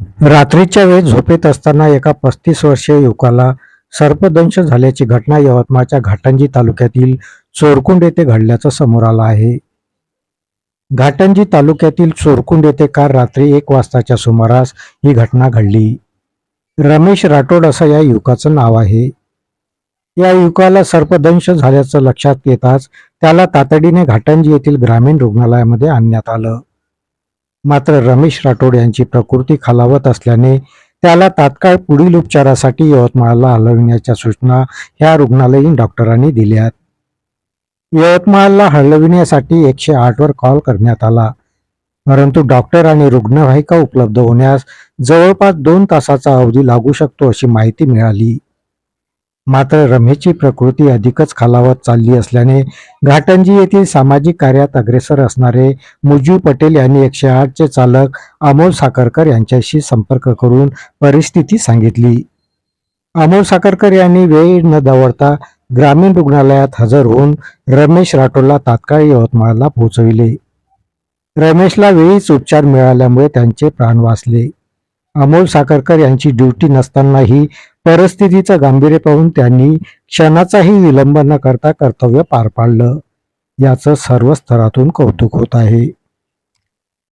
रात्रीच्या वेळेस झोपेत असताना एका पस्तीस वर्षीय युवकाला सर्पदंश झाल्याची घटना यवतमाळच्या घाटंजी तालुक्यातील चोरकुंड येथे घडल्याचं समोर आलं आहे. घाटंजी तालुक्यातील चोरकुंड येथे काल रात्री एक वाजताच्या सुमारास ही घटना घडली. रमेश राठोड असं या युवकाचं नाव आहे. या युवकाला सर्पदंश झाल्याचं लक्षात येताच त्याला तातडीने घाटंजी येथील ग्रामीण रुग्णालयामध्ये आणण्यात आलं. मात्र रमेश राठोड यांची प्रकृती खालावत असल्याने त्याला तात्काळ पुढील उपचारासाठी यवतमाळला हलविण्याच्या सूचना ह्या रुग्णालयीन डॉक्टरांनी दिल्यात यवतमाळला हलविण्यासाठी एकशे आठवर कॉल करण्यात आला. परंतु डॉक्टर आणि रुग्णवाहिका उपलब्ध होण्यास जवळपास दोन तासाचा अवधी लागू शकतो अशी माहिती मिळाली. मात्र रमेशची प्रकृती अधिकच खालावत चालली असल्याने घाटंजी येथील सामाजिक कार्यात अग्रेसर असणारे मुजू पटेल यांनी एकशे आठचे चालक अमोल साखरकर यांच्याशी संपर्क करून परिस्थिती सांगितली. अमोल साखरकर यांनी वेळ न दवडता ग्रामीण रुग्णालयात हजर होऊन रमेश राठोडला तात्काळ यवतमाळला पोहोचविले. रमेशला वेळीच उपचार मिळाल्यामुळे त्यांचे प्राण वाचले. अमोल साखरकर यांची ड्युटी नसतानाही परिस्थितीचं गांभीर्य पाहून त्यांनी क्षणाचाही विलंब न करता कर्तव्य पार पाडलं. याचं सर्व स्तरातून कौतुक होत आहे.